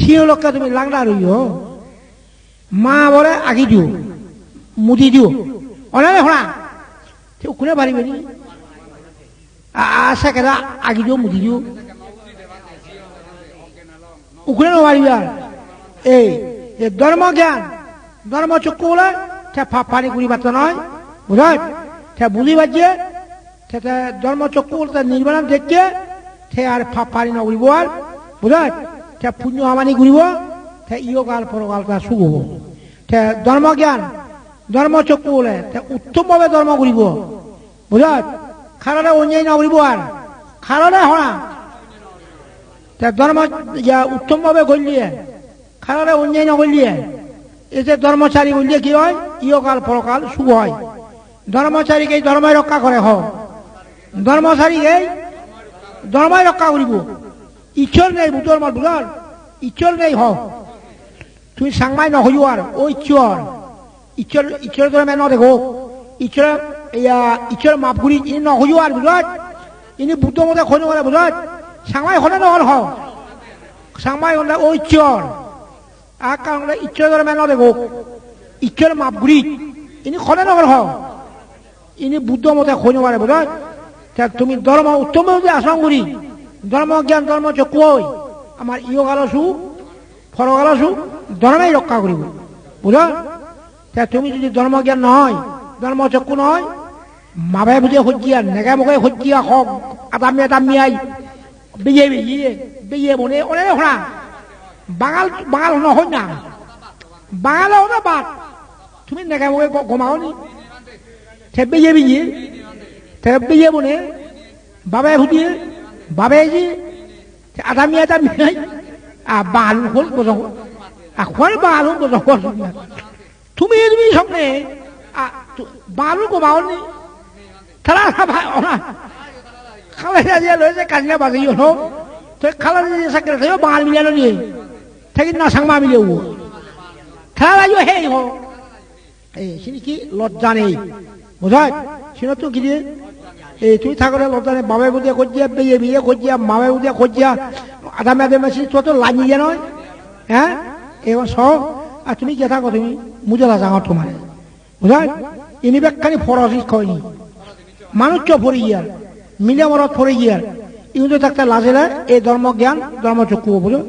সিহঁতকে তুমি লাংডা ৰহিও মা বলে আগি দিও, মুদি দিও। অনালে তেওঁ কোনে পাৰিবে নি আছে কেদা আগি দিও, মুদি দিও। উকুনে নোৱাৰিবি আৰু এই ধৰ্ম জ্ঞান ধৰ্ম চক্ষু বলে ফানি কৰি পাত নয়। বুঝাই তে বুঝি পাচ্ছে তে ধর্ম চক্ষু বলতে নির্বাণ দেখছে সে আর ফানি নকরিব আর বুঝাই তে পুণ্য আমানি করিব তে ইয়কাল পরকাল তার শুভ হব। জ্ঞান ধর্ম চক্ষু বলে তে উত্তমভাবে ধর্ম করিব বুঝাই খারারে অন্যায় নকরিব আর। খারারে হনা। তে ধর্ম ইয়া উত্তমভাবে করলিয়ে খারারে অন্যায় নকরলিয়ে এই যে ধর্মচারী বললে কি হয়? ইয়কাল পরকাল শুভ হয়। ধর্মচারীকে ধর্মই রক্ষা করে হ। ধর্মচারীকে ধর্মই রক্ষা করিব। ইচ্ছর নেই বুটর মার বুলার ইচ্ছর নেই হ। তুমি সাংমাই নহইও আর ও ইচ্ছর ইচ্ছর ইচ্ছর ধর্মে ন দেখো। ইচ্ছর ইয়া ইচ্ছর মাপ করি ইনি নহইও আর বুঝত ইনি বুদ্ধ মতে খোঁজ করে বুঝত সাংমাই হলে নহল হ। সাংমাই হলে ও ইচ্ছর আর কারণ ইচ্ছর ধর্মে ন দেখো। ইচ্ছর মাপ করি ইনি খনে নহল হ। ইনি বুদ্ধ মতে খোঁজ মারে বুঝত তুমি ধর্ম উত্তম আসাম করি ধর্ম জ্ঞান ধর্ম চকুই আমার ইয় গালসু ফর গালসু ধর্মেই রক্ষা করিব। বুঝ? তা তুমি যদি ধর্ম জ্ঞান নহয় ধর্ম চক্ষু নহয় মাবে বুঝে সজ্জিয়া নেগে মুখে সজ্জিয়া হক আদামি আদামিয়াই বেয়ে বেয়ে বেয়ে মনে অনেক শোনা বাঙাল বাঙাল নহয় না। বাঙালে হলে বাদ তুমি নেগে মুখে গমাও নি সে বেয়ে বেয়ে সে বেয়ে মনে বাবে সুধিয়ে বাবে যে আদামি আদামিয়াই à bà luôn khốn của dòng à khoái bà luôn của dòng con thu mi thu mi xong này à bà luôn của bà đi thật là sao bà ông à khá là ra lấy cái cành ra bà gì nó thế khá là ra cái thấy bà mi nó đi thế cái nào sang mà mi liều khá là yêu hay ho এই কি লজ্জা নেই বোঝায় সিনো তো কি দিয়ে এই তুই থাকলে লজ্জা নেই বাবা বুঝিয়া খুঁজিয়া বিয়ে বিয়ে খুঁজিয়া মামা বুঝিয়া খুঁজিয়া, আদামে আদামে তো তো লাগিয়ে নয়। হ্যাঁ? এবার সব আর তুমি কে থাকো তুমি মুজে লাগাও তোমার। বুঝায় ইনি বেখানি ফরসি খয়নি মানুষ চ ফরে গিয়ার, মিলে মরত ফরে গিয়ার। ইউতে থাকতে লাজে এই ধর্ম জ্ঞান ধর্ম চক্ষু বুঝো